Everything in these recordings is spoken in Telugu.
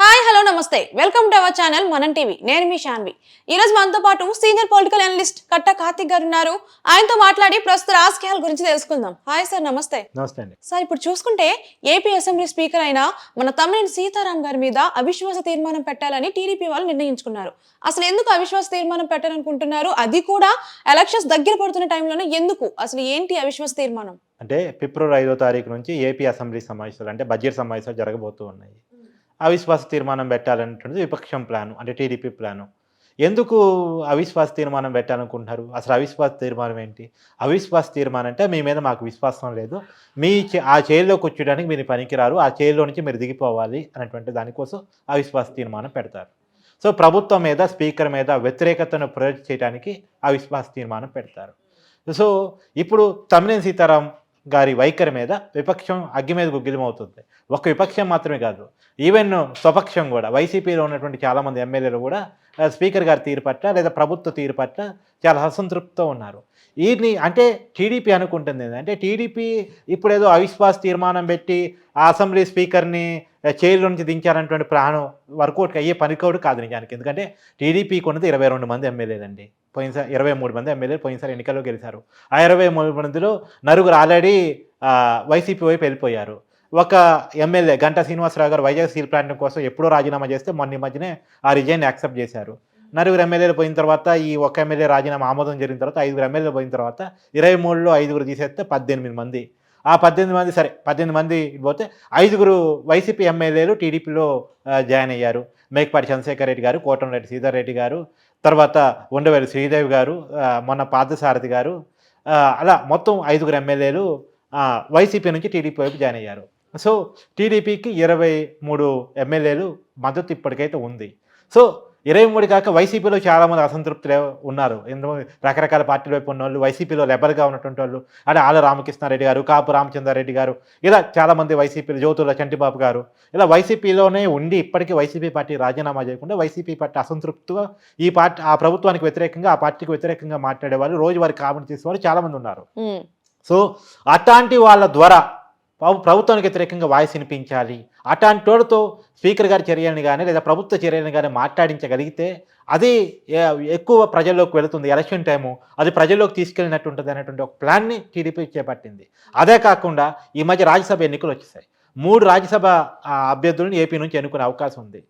Hi hello నమస్తే. Welcome to our channel Manam TV. నేను మీ శాన్వి. ఈ రోజు మనతో పాటు సీనియర్ పొలిటికల్ అనలిస్ట్ కట్ట కార్తిక్ గారు ఉన్నారు. ఆయనతో మాట్లాడి ప్రస్తుత రాజకీయాల గురించి తెలుసుకుందాం. హాయ్ సార్ నమస్తే. నమస్తే అండి. సార్ ఇప్పుడు చూసుకుంటే ఏపీ అసెంబ్లీ స్పీకర్ అయిన మన తమ్మినేని సీతారాం గారి మీద అవిశ్వాస తీర్మానం పెట్టాలని టీడీపీ వాళ్ళు నిర్ణయించుకున్నారు. అసలు ఎందుకు అవిశ్వాస తీర్మానం పెట్టాలనుకుంటున్నారు? అది కూడా ఎలక్షన్స్ దగ్గర పడుతున్న టైంలోనే ఎందుకు? అసలు ఏంటి అవిశ్వాస తీర్మానం? అంటే ఫిబ్రవరి ఐదో తారీఖు నుంచి ఏపీ అసెంబ్లీ సమావేశాలు అంటే బడ్జెట్ సమావేశాలు జరగబోతూ ఉన్నాయి. అవిశ్వాస తీర్మానం పెట్టాలనేటువంటిది విపక్షం ప్లాను అంటే టీడీపీ ప్లాను. ఎందుకు అవిశ్వాస తీర్మానం పెట్టాలనుకుంటున్నారు? అసలు అవిశ్వాస తీర్మానం ఏంటి? అవిశ్వాస తీర్మానం అంటే మీ మీద మాకు విశ్వాసం లేదు. మీ చే- ఆ చైర్లోకి వచ్చేయడానికి మీరు పనికిరారు. ఆ చైర్లో నుంచి మీరు దిగిపోవాలి అనేటువంటి దానికోసం అవిశ్వాస తీర్మానం పెడతారు. సో ప్రభుత్వం మీద స్పీకర్ మీద వ్యతిరేకతను ప్రయోజనం చేయడానికి అవిశ్వాస తీర్మానం పెడతారు. సో ఇప్పుడు తమ్మినేని సీతారాం గారి వైఖరి మీద విపక్షం అగ్గి మీద గుగ్గిలమవుతుంది ఒక విపక్షం మాత్రమే కాదు ఈవెన్ స్వపక్షం కూడా. వైసీపీలో ఉన్నటువంటి చాలామంది ఎమ్మెల్యేలు కూడా స్పీకర్ గారి తీరు పట్ల లేదా ప్రభుత్వ తీరు పట్ల చాలా అసంతృప్తితో ఉన్నారు. వీరిని అంటే టీడీపీ అనుకుంటుంది ఏంటంటే టీడీపీ ఇప్పుడు ఏదో అవిశ్వాస తీర్మానం పెట్టి ఆ అసెంబ్లీ స్పీకర్ని చైర్లో నుంచి దించాలన్నటువంటి ప్రాణం వర్కౌట్ అయ్యే పనికోడు కాదు నిజానికి. ఎందుకంటే టీడీపీకి ఉన్నది ఇరవై రెండు మంది ఎమ్మెల్యేలండి. పోయినసారి ఇరవై మూడు మంది ఎమ్మెల్యేలు పోయినసారి ఎన్నికల్లో గెలిచారు. ఆ ఇరవై మూడు మందిలో నలుగురు ఆల్రెడీ వైసీపీ వైపు వెళ్ళిపోయారు. ఒక ఎమ్మెల్యే గంటా శ్రీనివాసరావు గారు వైజాగ్ స్టీల్ ప్లాంట్ కోసం ఎప్పుడో రాజీనామా చేస్తే మొన్న ఈ మధ్యనే ఆ రిజైన్ యాక్సెప్ట్ చేశారు. నలుగురు ఎమ్మెల్యేలు పోయిన తర్వాత ఈ ఒక్క ఎమ్మెల్యే రాజీనామా ఆమోదం జరిగిన తర్వాత ఐదుగురు ఎమ్మెల్యేలు పోయిన తర్వాత ఇరవై మూడులో ఐదుగురు తీసేస్తే పద్దెనిమిది మంది. ఆ పద్దెనిమిది మంది సరే పద్దెనిమిది మంది పోతే ఐదుగురు వైసీపీ ఎమ్మెల్యేలు టీడీపీలో జాయిన్ అయ్యారు. మేకపాటి చంద్రశేఖర్ రెడ్డి గారు కోటంరెడ్డి శ్రీధర్ రెడ్డి గారు తర్వాత ఉండవేలు శ్రీదేవి గారు మొన్న పార్థసారథి గారు అలా మొత్తం ఐదుగురు ఎమ్మెల్యేలు వైసీపీ నుంచి టీడీపీ వైపు జాయిన్ అయ్యారు. సో టీడీపీకి ఇరవై మూడు ఎమ్మెల్యేలు మద్దతు ఇప్పటికైతే ఉంది. సో ఇరవై మూడు కాక వైసీపీలో చాలామంది అసంతృప్తులు ఉన్నారు. ఎందుకు? రకరకాల పార్టీల వైపు ఉన్న వాళ్ళు వైసీపీలో లెబల్గా ఉన్నటువంటి వాళ్ళు అంటే ఆల రామకృష్ణారెడ్డి గారు కాపు రామచంద్రారెడ్డి గారు ఇలా చాలామంది వైసీపీలో జ్యోతుల చంటిబాబు గారు ఇలా వైసీపీలోనే ఉండి ఇప్పటికీ వైసీపీ పార్టీ రాజీనామా చేయకుండా వైసీపీ పార్టీ అసంతృప్తిగా ఈ పార్టీ ఆ ప్రభుత్వానికి వ్యతిరేకంగా ఆ పార్టీకి వ్యతిరేకంగా మాట్లాడే వాళ్ళు రోజువారీ కామెంట్ చేసే వాళ్ళు చాలామంది ఉన్నారు. సో అట్లాంటి వాళ్ళ ద్వారా బాబు ప్రభుత్వానికి వ్యతిరేకంగా వాయిస్ వినిపించాలి. అటాంటి తోడుతో స్పీకర్ గారి చర్యలను కానీ లేదా ప్రభుత్వ చర్యలను కానీ మాట్లాడించగలిగితే అది ఎక్కువ ప్రజల్లోకి వెళుతుంది. ఎలక్షన్ టైము అది ప్రజల్లోకి తీసుకెళ్ళినట్టు ఉంటుంది అనేటువంటి ఒక ప్లాన్ని టీడీపీ చేపట్టింది. అదే కాకుండా ఈ మధ్య రాజ్యసభ ఎన్నికలు వచ్చేసాయి. మూడు రాజ్యసభ అభ్యర్థులను ఏపీ నుంచి ఎన్నుకునే అవకాశం ఉంది.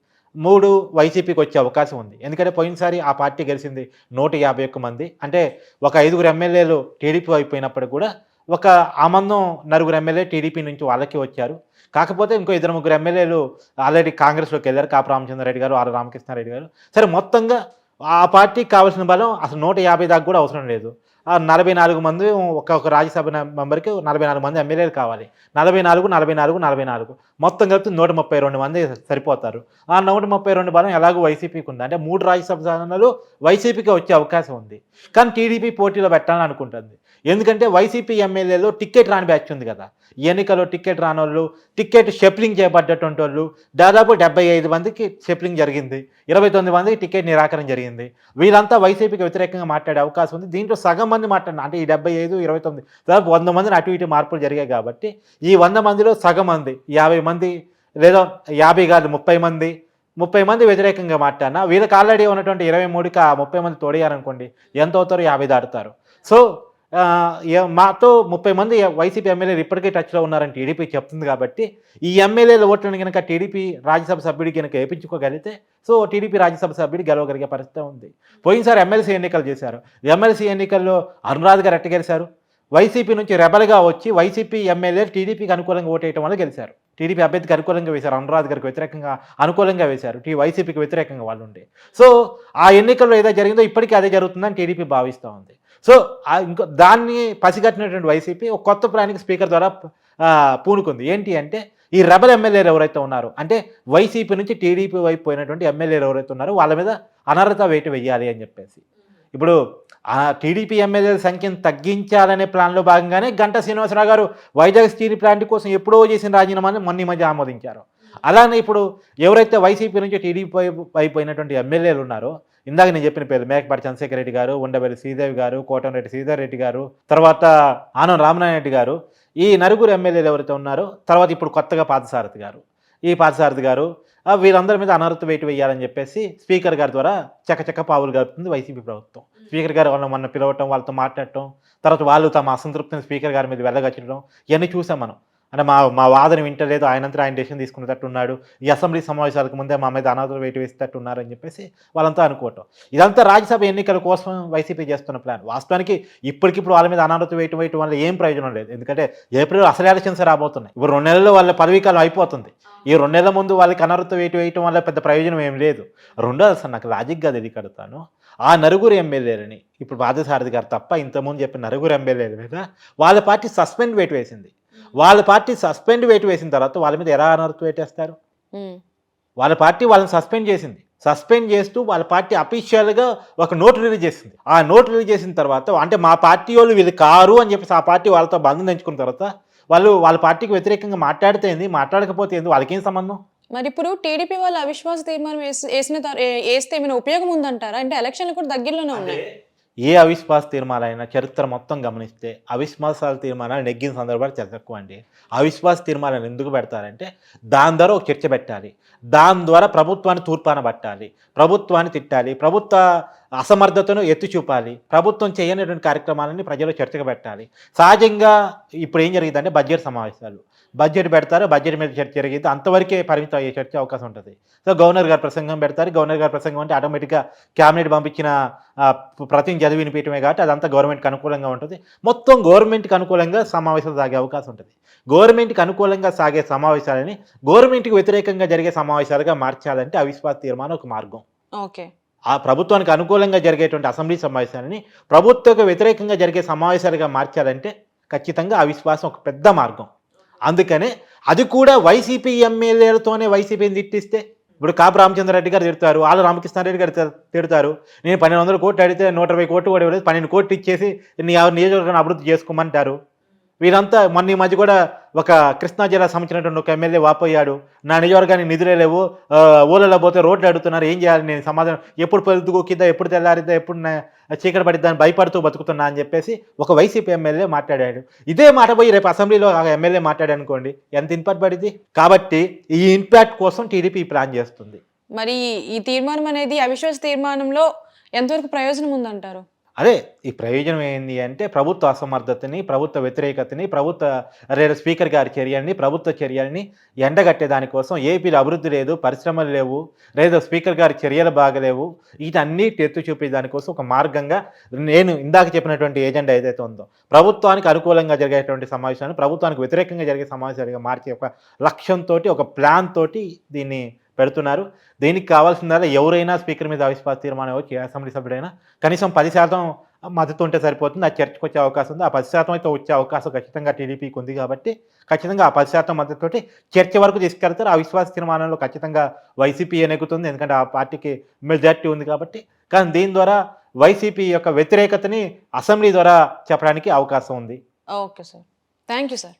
మూడు వైసీపీకి వచ్చే అవకాశం ఉంది. ఎందుకంటే పోయినసారి ఆ పార్టీ గెలిచింది నూట యాభై ఒక్క మంది. అంటే ఒక ఐదుగురు ఎమ్మెల్యేలు టీడీపీ అయిపోయినప్పుడు కూడా ఒక ఆమందం నలుగురు ఎమ్మెల్యే టీడీపీ నుంచి వాళ్ళకి వచ్చారు. కాకపోతే ఇంకో ఇద్దరు ముగ్గురు ఎమ్మెల్యేలు ఆల్రెడీ కాంగ్రెస్లోకి వెళ్ళారు. కాపు రామచంద్రరెడ్డి గారు ఆర్ రామకృష్ణారెడ్డి గారు. సరే మొత్తంగా ఆ పార్టీకి కావాల్సిన బలం అసలు నూట యాభై దాకా కూడా అవసరం లేదు. ఆ నలభై నాలుగు మంది ఒక్కొక్క రాజ్యసభ మెంబర్కి నలభై నాలుగు మంది ఎమ్మెల్యేలు కావాలి. నలభై నాలుగు నలభై నాలుగు నలభై నాలుగు. మొత్తం కలిపి నూట ముప్పై రెండు మంది సరిపోతారు. ఆ నూట ముప్పై రెండు బలం ఎలాగో వైసీపీకి ఉంది. అంటే మూడు రాజ్యసభ స్థానాలు వైసీపీకి వచ్చే అవకాశం ఉంది. కానీ టీడీపీ పోటీలో పెట్టాలని అనుకుంటుంది ఎందుకంటే వైసీపీ ఎమ్మెల్యేలో టికెట్ రాని బ్యాచ్ ఉంది కదా. ఎన్నికలో ఎన్నికల్లో టికెట్ రాని వాళ్ళు టికెట్ షెప్లింగ్ చేయబడ్డటువంటి వాళ్ళు దాదాపు డెబ్బై ఐదు మందికి షెప్లింగ్ జరిగింది. ఇరవై తొమ్మిది మందికి టికెట్ నిరాకరణ జరిగింది. వీళ్ళంతా వైసీపీకి వ్యతిరేకంగా మాట్లాడే అవకాశం ఉంది. దీంట్లో సగం మంది మాట్లాడిన అంటే ఈ డెబ్బై ఐదు ఇరవై తొమ్మిది దాదాపు వంద మందిని అటు ఇటు మార్పులు జరిగాయి కాబట్టి ఈ వంద మందిలో సగం మంది యాభై మంది లేదా యాభై కాదు ముప్పై మంది ముప్పై మంది వ్యతిరేకంగా మాట్లాడినా వీళ్ళకి ఆల్రెడీ ఉన్నటువంటి ఇరవై మూడుకి ఆ ముప్పై మంది తోడయ్యారనుకోండి ఎంత అవుతారో యాభై దాటుతారు. సో మాతో ముప్పై మంది వైసీపీ ఎమ్మెల్యేలు ఇప్పటికే టచ్లో ఉన్నారని టీడీపీ చెప్తుంది కాబట్టి ఈ ఎమ్మెల్యేల ఓట్లను కనుక టీడీపీ రాజ్యసభ సభ్యుడికి కనుక వేయించుకోగలిగితే సో టీడీపీ రాజ్యసభ సభ్యుడు గెలవగలిగే పరిస్థితి ఉంది. పోయినసారి ఎమ్మెల్సీ ఎన్నికలు చేశారు. ఎమ్మెల్సీ ఎన్నికల్లో అనురాధ్ గారు ఎట్టగెలిశారు. వైసీపీ నుంచి రెబల్గా వచ్చి వైసీపీ ఎమ్మెల్యే టీడీపీకి అనుకూలంగా ఓటేయడం వల్ల గెలిచారు టీడీపీ అభ్యర్థికి అనుకూలంగా వేశారు. అనురాధ్ గారికి వ్యతిరేకంగా అనుకూలంగా వేశారు. టీ వైసీపీకి వ్యతిరేకంగా వాళ్ళు ఉండే. సో ఆ ఎన్నికల్లో ఏదో జరిగిందో ఇప్పటికీ అదే జరుగుతుందని టీడీపీ భావిస్తూ ఉంది. సో ఇంకో దాన్ని పసిగట్టినటువంటి వైసీపీ ఒక కొత్త ప్లానింగ్ స్పీకర్ ద్వారా పూనుకుంది. ఏంటి అంటే ఈ రెబల్ ఎమ్మెల్యేలు ఎవరైతే ఉన్నారో అంటే వైసీపీ నుంచి టీడీపీ వైపు పోయినటువంటి ఎమ్మెల్యేలు ఎవరైతే ఉన్నారో వాళ్ళ మీద అనర్హత వేటు వెయ్యాలి అని చెప్పేసి. ఇప్పుడు ఆ టీడీపీ ఎమ్మెల్యేల సంఖ్యను తగ్గించాలనే ప్లాన్లో భాగంగానే గంట శ్రీనివాసరావు గారు వైజాగ్ స్టీల్ ప్లాంట్ కోసం ఎప్పుడో చేసిన రాజీనామాని మొన్న మధ్య ఆమోదించారు. అలానే ఇప్పుడు ఎవరైతే వైసీపీ నుంచి టీడీపీ వైపు అయిపోయినటువంటి ఎమ్మెల్యేలు ఉన్నారో ఇందాక నేను చెప్పిన పేరు మేకపాటి చంద్రశేఖర రెడ్డి గారు ఉండవల్లి శ్రీదేవి గారు కోటంరెడ్డి శ్రీధర్ రెడ్డి గారు తర్వాత ఆనం రామనారాయణ రెడ్డి గారు ఈ నలుగురు ఎమ్మెల్యేలు ఎవరైతే ఉన్నారో తర్వాత ఇప్పుడు కొత్తగా పాదసారథి గారు. ఈ పాదసారథి గారు వీరందరి మీద అనర్హత వేటు వేయాలని చెప్పేసి స్పీకర్ గారి ద్వారా చకచక పావులు గడుపుతుంది వైసీపీ ప్రభుత్వం. స్పీకర్ గారు వాళ్ళని మొన్న పిలవటం వాళ్ళతో మాట్లాడటం తర్వాత వాళ్ళు తమ అసంతృప్తిని స్పీకర్ గారి మీద వెళ్ళగచ్చడం ఇవన్నీ చూసాం మనం. అంటే మా మా వాదన వింటలేదు ఆయనంతా ఆయన డెసిషన్ తీసుకునేటట్టు ఉన్నాడు. ఈ అసెంబ్లీ సమావేశాలకు ముందే మా మీద అనాథలు వేటు వేసేటట్టు ఉన్నారు అని చెప్పేసి వాళ్ళంతా అనుకోవటం. ఇదంతా రాజ్యసభ ఎన్నికల కోసం వైసీపీ చేస్తున్న ప్లాన్. వాస్తవానికి ఇప్పటికిప్పుడు వాళ్ళ మీద అనాథత వేయటం వేయటం వల్ల ఏం ప్రయోజనం లేదు. ఎందుకంటే ఏప్రిల్ అసలు ఎలక్షన్స్ రాబోతున్నాయి. ఇప్పుడు రెండు నెలల్లో వాళ్ళ పదవీకాలం అయిపోతుంది. ఈ రెండు నెలల ముందు వాళ్ళకి అనర్హత వేటు వేయటం వల్ల పెద్ద ప్రయోజనం ఏం లేదు. రెండో అసలు నాకు లాజిక్గా తెలియ కడతాను. ఆ నలుగురు ఎమ్మెల్యేలని ఇప్పుడు బాధ్యసారథి గారు తప్ప ఇంతకుముందు చెప్పిన నలుగురు ఎమ్మెల్యేల మీద వాళ్ళ పార్టీ సస్పెండ్ వేటు వేసింది. వాళ్ళ పార్టీ సస్పెండ్ వేటు వేసిన తర్వాత వాళ్ళ మీద ఎలా అనర్హత వేటేస్తారు? వాళ్ళ పార్టీ వాళ్ళని సస్పెండ్ చేసింది. సస్పెండ్ చేస్తూ వాళ్ళ పార్టీ అఫీషియల్గా ఒక నోట్ రిలీజ్ చేసింది. ఆ నోట్ రిలీజ్ చేసిన తర్వాత అంటే మా పార్టీ వాళ్ళు వీళ్ళు కారు అని చెప్పేసి ఆ పార్టీ వాళ్ళతో బంధం తెంచుకున్న తర్వాత వాళ్ళు వాళ్ళ పార్టీకి వ్యతిరేకంగా మాట్లాడితే ఏంది? మాట్లాడకపోతే ఏంది? వాళ్ళకేం సంబంధం? మరి ఇప్పుడు టీడీపీ వాళ్ళు అవిశ్వాస తీర్మానం వేసి- వేసిన వేస్తే ఏమైనా ఉపయోగం ఉందంటారా? అంటే ఎలక్షన్లు కూడా దగ్గరలోనే ఉన్నాయి. ఏ అవిశ్వాస తీర్మానాలైనా చరిత్ర మొత్తం గమనిస్తే అవిశ్వాసాల తీర్మానాలు నెగ్గిన సందర్భాలు చాలా తక్కువ అండి. అవిశ్వాస తీర్మానాలు ఎందుకు పెడతారంటే దాని ద్వారా ఒక చర్చ పెట్టాలి. దాని ద్వారా ప్రభుత్వాన్ని తూర్పాన పట్టాలి. ప్రభుత్వాన్ని తిట్టాలి. ప్రభుత్వ అసమర్థతను ఎత్తి చూపాలి. ప్రభుత్వం చేయనటువంటి కార్యక్రమాలని ప్రజలు చర్చగా పెట్టాలి. సహజంగా ఇప్పుడు ఏం జరిగిందంటే బడ్జెట్ సమావేశాలు. బడ్జెట్ పెడతారు బడ్జెట్ మీద చర్చ జరిగింది అంతవరకే పరిమితం అయ్యే చర్చ అవకాశం ఉంటుంది. సో గవర్నర్ గారు ప్రసంగం పెడతారు. గవర్నర్ గారి ప్రసంగం అంటే ఆటోమేటిక్గా క్యాబినెట్ పంపించిన ప్రతి చదివి వినిపించడమే కాబట్టి అదంతా గవర్నమెంట్కి అనుకూలంగా ఉంటుంది. మొత్తం గవర్నమెంట్కి అనుకూలంగా సమావేశాలు సాగే అవకాశం ఉంటుంది. గవర్నమెంట్కి అనుకూలంగా సాగే సమావేశాలని గవర్నమెంట్కి వ్యతిరేకంగా జరిగే సమావేశాలుగా మార్చాలంటే అవిశ్వాస తీర్మానం ఒక మార్గం. ఓకే. ఆ ప్రభుత్వానికి అనుకూలంగా జరిగేటువంటి అసెంబ్లీ సమావేశాలని ప్రభుత్వకు వ్యతిరేకంగా జరిగే సమావేశాలుగా మార్చాలంటే ఖచ్చితంగా అవిశ్వాసం ఒక పెద్ద మార్గం. అందుకనే అది కూడా వైసీపీ ఎమ్మెల్యేలతోనే వైసీపీని తిట్టిస్తే ఇప్పుడు కాపు రామచంద్రరెడ్డి గారు తిడతారు ఆళ్ళ రామకృష్ణారెడ్డి గారు తిడతారు. నేను పన్నెండు వందల కోట్లు అడిగితే నూట ఇరవై కోట్లు కూడా ఇవ్వలేదు పన్నెండు కోట్లు ఇచ్చేసి నీ నియోజకవర్గాన్ని అభివృద్ధి చేసుకోమంటారు. వీరంతా మొన్న ఈ మధ్య కూడా ఒక కృష్ణా జిల్లా సంబంధించినటువంటి ఒక ఎమ్మెల్యే వాపోయాడు. నా నియోజకవర్గానికి నిధులే లేవు. ఊళ్ళలో పోతే రోడ్లు అడుగుతున్నారు. ఏం చేయాలి నేను? సమాధానం ఎప్పుడు పొద్దుగు ఎప్పుడు తెల్లారిద్దా ఎప్పుడు నా- చీకటి అని భయపడుతూ బతుకుతున్నా అని చెప్పేసి ఒక వైసీపీ ఎమ్మెల్యే మాట్లాడాడు. ఇదే మాట పోయి రేపు అసెంబ్లీలో ఆ ఎమ్మెల్యే మాట్లాడాడు అనుకోండి ఎంత ఇంపాక్ట్ పడింది కాబట్టి ఈ ఇంపాక్ట్ కోసం టీడీపీ ప్లాన్ చేస్తుంది. మరి ఈ తీర్మానం అనేది అవిశ్వాస తీర్మానంలో ఎంతవరకు ప్రయోజనం ఉందంటారు? అదే ఈ ప్రయోజనం ఏంటి అంటే ప్రభుత్వ అసమర్థతని ప్రభుత్వ వ్యతిరేకతని ప్రభుత్వ లేదా స్పీకర్ గారి చర్యల్ని ప్రభుత్వ చర్యల్ని ఎండగట్టే దానికోసం ఏపీలో అభివృద్ధి లేదు పరిశ్రమలు లేవు లేదా స్పీకర్ గారి చర్యలు బాగలేవు వీటన్నిటి ఎత్తు చూపే దానికోసం ఒక మార్గంగా నేను ఇందాక చెప్పినటువంటి ఏజెండా ఏదైతే ఉందో ప్రభుత్వానికి అనుకూలంగా జరిగేటువంటి సమావేశాన్ని ప్రభుత్వానికి వ్యతిరేకంగా జరిగే సమావేశాలుగా మార్చే ఒక లక్ష్యంతో ఒక ప్లాన్ తోటి దీన్ని పెడుతున్నారు. దీనికి కావాల్సిందల్లా ఎవరైనా స్పీకర్ మీద అవిశ్వాస తీర్మానం వచ్చి అసెంబ్లీ సభ్యుడైనా కనీసం పది శాతం మద్దతు ఉంటే సరిపోతుంది ఆ చర్చకు వచ్చే అవకాశం ఉంది. ఆ పది శాతం అయితే వచ్చే అవకాశం ఖచ్చితంగా టీడీపీకి ఉంది కాబట్టి ఖచ్చితంగా ఆ పది శాతం మద్దతుతోటి చర్చ వరకు తీసుకెళ్తారు. ఆ విశ్వాస తీర్మానంలో ఖచ్చితంగా వైసీపీ ఎనెగుతుంది ఎందుకంటే ఆ పార్టీకి మెజార్టీ ఉంది కాబట్టి. కానీ దీని ద్వారా వైసీపీ యొక్క వ్యతిరేకతని అసెంబ్లీ ద్వారా చెప్పడానికి అవకాశం ఉంది. Okay sir. Thank you sir.